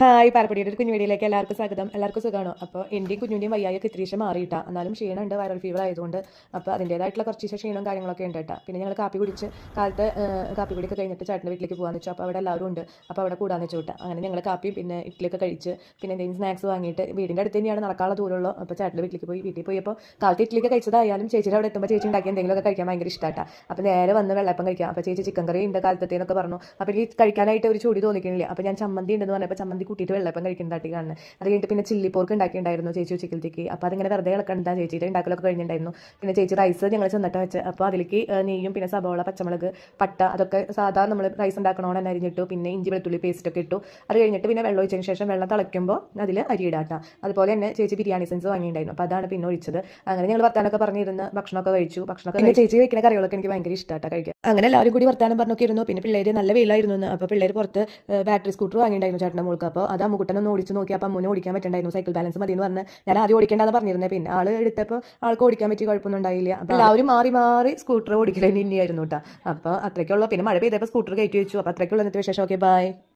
Hi പാരപ്പടിയുടെ ഒരു കുഞ്ഞു വീഡിയോയിലേക്ക് എല്ലാവർക്കും സ്വാഗതം. എല്ലാവർക്കും സുഖമാണോ? അപ്പോൾ എന്റെയും കുഞ്ഞുന്റെയും വയ്യായൊക്കെ ഇത്തിരി മാറിയിട്ടാ. എന്നാലും ക്ഷീണമുണ്ട് വൈറൽ ഫീവർ ആയതുകൊണ്ട്. അപ്പോൾ അതിന്റേതായിട്ടുള്ള കുറച്ച് ക്ഷീണവും കാര്യങ്ങളൊക്കെ ഉണ്ട് കേട്ടോ. പിന്നെ ഞങ്ങൾ കാപ്പി കുടിച്ച് കാലത്ത് കാപ്പി കുടിയൊക്കെ കഴിഞ്ഞിട്ട് ചേട്ടന്റെ വീട്ടിലേക്ക് പോകാന്ന് വെച്ചു. അപ്പോൾ അവിടെ എല്ലാവരും ഉണ്ട്. അപ്പോൾ അവിടെ കൂടാന്ന് വെച്ചു കേട്ടോ. അങ്ങനെ ഞങ്ങൾ കാപ്പിയും പിന്നെ ഇഡ്ഡലിയൊക്കെ കഴിച്ച് പിന്നെ എന്തെങ്കിലും സ്നാക്സ് വാങ്ങിയിട്ട് വീടിന്റെ അടുത്ത് തന്നെയാണ് നടക്കാനുള്ള ദൂരമുള്ളൂ. അപ്പോൾ ചേട്ടന്റെ വീട്ടിലേക്ക് പോയി. വീട്ടിൽ പോയി അപ്പോൾ കാലത്ത് ഇഡ്ഡലിയൊക്കെ കഴിച്ചതായാലും ചേച്ചിയുടെ അവിടെ എത്തുമ്പോൾ ചേച്ചി ഉണ്ടാക്കി എന്തെങ്കിലുമൊക്കെ കഴിക്കാൻ ഭയങ്കര ഇഷ്ടമാട്ടാ അപ്പോൾ നേരെ വന്ന് വെള്ളപ്പം കഴിക്കാം. അപ്പോൾ ചേച്ചി ചിക്കൻ കറി ഉണ്ട് കാലത്തേന്നൊക്കെ പറഞ്ഞു. അപ്പോൾ എനിക്ക് കഴിക്കാനായിട്ട് ഒരു ചൂടി തോന്നിക്കുന്നില്ല അപ്പോൾ ഞാൻ ചമ്മന്തി ഉണ്ടെന്ന് പറഞ്ഞപ്പോൾ ചമ്മന്തി കൂട്ടിയിട്ട് വെള്ളപ്പം കഴിക്കുന്നതായിട്ട് കാണുന്നത് അത് കഴിഞ്ഞിട്ട് പിന്നെ ചില്ലി പോർക്ക് ഉണ്ടാക്കിയിട്ടുണ്ടായിരുന്നു ചേച്ചി ഉച്ചക്കലത്തേക്ക്. അപ്പോൾ അതിങ്ങനെ വെറുതെ ഇളക്കണ്ട ചേച്ചിയുടെ ഉണ്ടാക്കലൊക്കെ കഴിഞ്ഞിട്ടുണ്ടായിരുന്നു. പിന്നെ ചേച്ചി റൈസ് ഞങ്ങൾ ചെന്നിട്ട് വെച്ച്. അപ്പോൾ അതിലേക്ക് നെയ്യും പിന്നെ സബോള പച്ചമുളക് പട്ട അതൊക്കെ സാധാ നമ്മൾ റൈസ് ഉണ്ടാക്കണോടെ തന്നെ അരിഞ്ഞിട്ടു. പിന്നെ ഇഞ്ചി വെളുത്തുള്ളി പേസ്റ്റ് ഒക്കെ ഇട്ടു. അത് കഴിഞ്ഞിട്ട് പിന്നെ വെള്ളം ഒഴിച്ചതിന് ശേഷം വെള്ളം തിളയ്ക്കുമ്പോൾ അതിൽ അരി ഇടാട്ടാ അതുപോലെ തന്നെ ചേച്ചി ബിരിയാണി സെൻസ് വാങ്ങിയിട്ടുണ്ടായിരുന്നു. അപ്പോൾ അതാണ് പിന്നെ ഒഴിച്ചത്. അങ്ങനെ ഞങ്ങൾ വർത്താനൊക്കെ പറഞ്ഞിരുന്ന്. ഭക്ഷണമൊക്കെ കഴിച്ചു. ഭക്ഷണമൊക്കെ പിന്നെ ചേച്ചി വെക്കുന്ന കറികളൊക്കെ എനിക്ക് ഭയങ്കര ഇഷ്ടമായിട്ടാണ് കഴിക്കാൻ. അങ്ങനെ എല്ലാവരും കൂടി വർത്താനം പറഞ്ഞൊക്കെ ഇരുന്നു പിന്നെ പിള്ളേർ നല്ല വെയിലായിരുന്നു അപ്പോൾ പിള്ളേർ പുറത്ത് ബാറ്ററി സ്കൂട്ടർ വാങ്ങിയിട്ടുണ്ടായിരുന്നു ചേട്ടന്റെ മോൾക്ക്. അപ്പോൾ അത് അമ്മുകുട്ടനൊന്ന് ഓടിച്ചു നോക്കി. അപ്പോൾ അമ്മൂനെ ഓടിക്കാൻ പറ്റണ്ടായിരുന്നു. സൈക്കിൾ ബാലൻസ് മതി എന്ന് പറഞ്ഞ്. ഞാൻ ആദ്യം ഓടിക്കേണ്ടതെന്ന് പറഞ്ഞിരുന്നത് പിന്നെ ആൾ എടുത്തപ്പോൾ ആൾക്ക് ഓടിക്കാൻ പറ്റിയ കുഴപ്പമൊന്നും ഉണ്ടായില്ല. അപ്പോൾ എല്ലാവരും മാറി മാറി സ്കൂട്ടർ ഓടിക്കലേ നിന്നെയായിരുന്നു കേട്ടോ അപ്പോൾ അത്രയ്ക്കുള്ള. പിന്നെ മഴ പെയ്തപ്പോൾ സ്കൂട്ടർ കയറ്റി വെച്ചു. അപ്പോൾ അത്രയ്ക്കുള്ള. ഇന്നത്തെ വിശേഷം. Okay bye